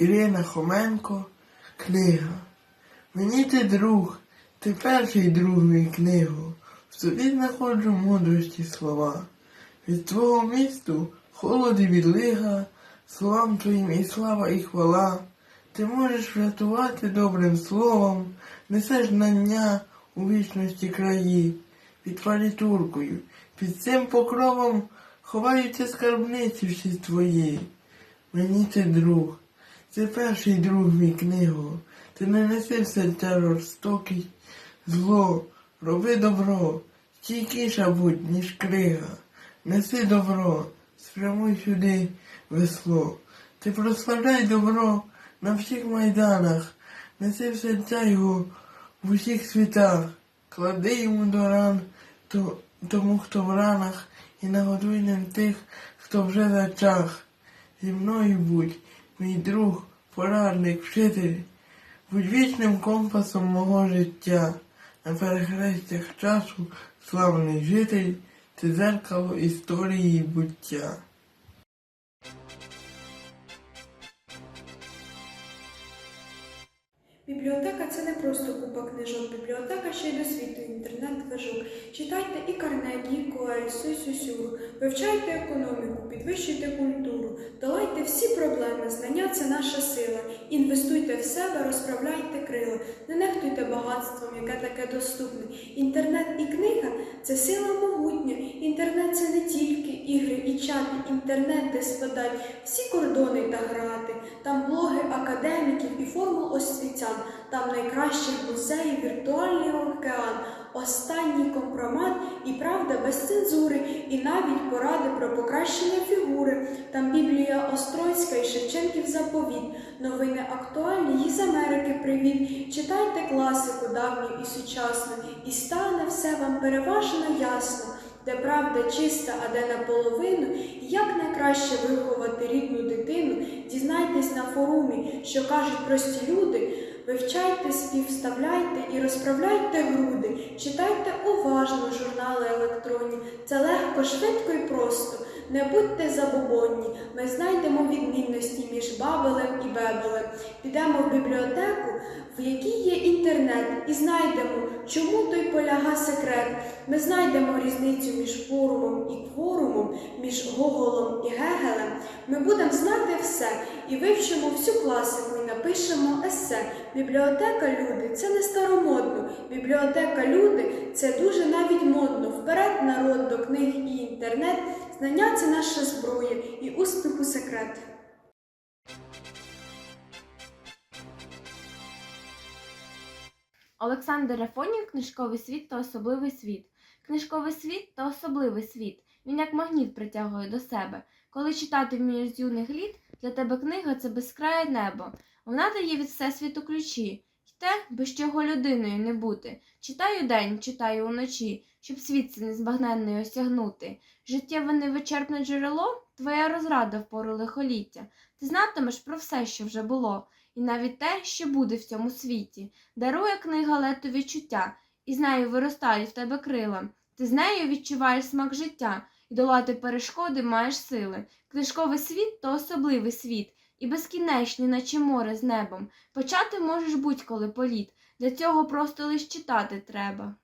Ірина Хоменко, книга. Мені ти друг, ти перший друг мій книгу. В тобі знаходжу мудрості слова. Від твого місту холод і відлига, словам твоїм і слава, і хвала. Ти можеш врятувати добрим словом, несеш знання у вічності краї, під палітуркою, під цим покровом ховаються скарбниці всі твої. Мені ти друг, це перший друг мій книго, ти не неси в серця зло, роби добро, стійкіша будь, ніж крига, неси добро, спрямуй сюди весло. Ти прославляй добро на всіх майданах, неси в серця його в усіх світах, клади йому до ран то, тому, хто в ранах, і нагодуй ним тих, хто вже зачах. Зі мною будь, мій друг, порадник, вчитель, будь вічним компасом мого життя, на перехрестях часу славний житель, ти зеркало історії буття. Бібліотека це не просто купа книжок. Бібліотека ще й досвіду, інтернет-движок. Читайте і Карнегі, і Коельсу, і Сюсюру. Вивчайте економіку, підвищуйте культуру. Долайте всі проблеми. Знання це наша сила. Інвестуйте в себе, розправляйте крила. Не нехтуйте багатством, яке таке доступне. Інтернет і книга це сила могутня. Інтернет це не тільки ігри і чати. Інтернет, де спадають всі кордони та грати. Там блоги академіків і формул освітян. Там найкращих музеїв, віртуальний океан, останній компромат і правда без цензури, і навіть поради про покращення фігури. Там Біблія Острозька і Шевченків заповіт. Новини актуальні і з Америки привіт. Читайте класику давню і сучасну, і стане все вам переважно ясно. Де правда чиста, а де наполовину, як найкраще виховати рідну дитину, дізнайтесь на форумі, що кажуть прості люди. Вивчайте, співставляйте і розправляйте груди, читайте уважно журнали електронні. Це легко, швидко і просто. Не будьте забобонні. Ми знайдемо відмінності між бабелем і. Підемо в бібліотеку, в якій є інтернет, і знайдемо, чому той поляга секрет. Ми знайдемо різницю між форумом і кворумом, між Гоголом і Гегелем. Ми будемо знати все і вивчимо всю класику і напишемо есе. Бібліотека люди це не старомодно. Бібліотека люди це дуже навіть модно. Вперед народ до книг і інтернет. Знання це наша зброя і успіху секрет. Олександр Афонів Книжковий світ та особливий світ. Книжковий світ та особливий світ. Він як магніт притягує до себе. Коли читати вмієш з юних літ, для тебе книга це безкрає небо. Вона дає від всесвіту ключі. й те, без чого людиною не бути. Читаю день, читаю уночі, щоб світ це незбагненний осягнути. Життєве невичерпне джерело твоя розрада в пору лихоліття. Ти знатимеш про все, що вже було, і навіть те, що буде в цьому світі. Дарує книга лето відчуття, і з нею виростають в тебе крила. Ти з нею відчуваєш смак життя, і долати перешкоди маєш сили. Книжковий світ то особливий світ, і безкінечний, наче море з небом. Почати можеш будь-коли політ. Для цього просто лиш читати треба.